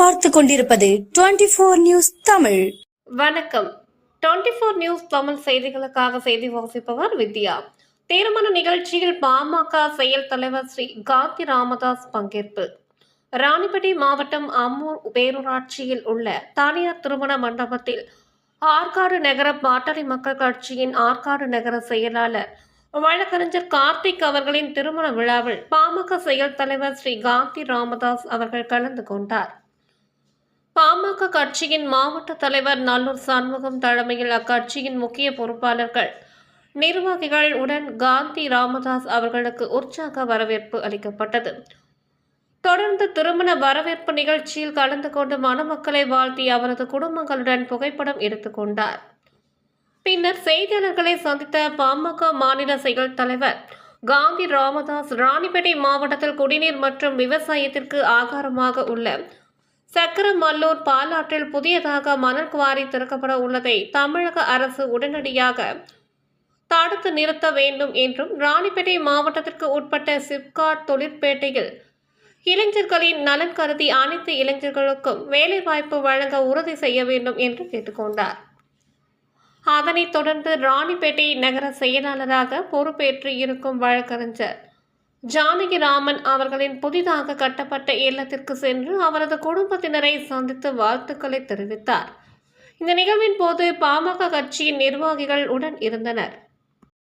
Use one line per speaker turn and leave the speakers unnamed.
பார்த்து கொண்டிருப்பது twenty four news Tamil.
வணக்கம். டுவெண்ட்டி ஃபோர் நியூஸ் தமிழ் செய்திகளுக்காக செய்தி வாசிப்பவர் வித்யா. திருமண நிகழ்ச்சியில் பாமக செயல் தலைவர் ஸ்ரீ காந்தி ராமதாஸ் பங்கேற்பு. ராணிப்பேட்டை மாவட்டம் அம்மூர் பேரூராட்சியில் உள்ள தனியார் திருமண மண்டபத்தில் ஆற்காடு நகர பாட்டாளி மக்கள் கட்சியின் ஆற்காடு நகர செயலாளர் வழக்கறிஞர் கார்த்திக் அவர்களின் திருமண விழாவில் பாமக செயல் தலைவர் ஸ்ரீ காந்தி ராமதாஸ் அவர்கள் கலந்து கொண்டார். பாமக கட்சியின் மாவட்ட தலைவர் நல்லூர் சண்முகம் தலைமையில் அக்கட்சியின் முக்கிய பொறுப்பாளர்கள் நிர்வாகிகள் உடன் காந்தி ராமதாஸ் அவர்களுக்கு உற்சாக வரவேற்பு அளிக்கப்பட்டது. தொடர்ந்து திருமண வரவேற்பு நிகழ்ச்சியில் கலந்து கொண்டு மணமக்களை வாழ்த்தி அவரது குடும்பங்களுடன் புகைப்படம் எடுத்துக்கொண்டார் பின்னர் செய்தியாளர்களை சந்தித்த பாமக மாநில செயல் தலைவர் காந்தி ராமதாஸ் ராணிப்பேட்டை மாவட்டத்தில் குடிநீர் மற்றும் விவசாயத்திற்கு ஆகாரமாக உள்ள சக்கரமல்லூர் பாலாற்றில் புதியதாக மணல் குவாரி திறக்கப்பட உள்ளதை தமிழக அரசு உடனடியாக தடுத்து நிறுத்த வேண்டும் என்றும் ராணிப்பேட்டை மாவட்டத்திற்கு உட்பட்ட சிப்காட் தொழிற்பேட்டையில் இளைஞர்களின் நலன் கருதி அனைத்து இளைஞர்களுக்கும் வேலைவாய்ப்பு வழங்க உறுதி செய்ய வேண்டும் என்று கேட்டுக்கொண்டார். அதனைத் தொடர்ந்து ராணிப்பேட்டை நகர செயலாளராக பொறுப்பேற்று இருக்கும் வழக்கறிஞர் ஜானகிராமன் அவர்களின் புதிதாக கட்டப்பட்ட இல்லத்திற்கு சென்று அவரது குடும்பத்தினரை சந்தித்து வாழ்த்துக்களை தெரிவித்தார். இந்த நிகழ்வின் போது பாமக கட்சியின் நிர்வாகிகள் உடன் இருந்தனர்.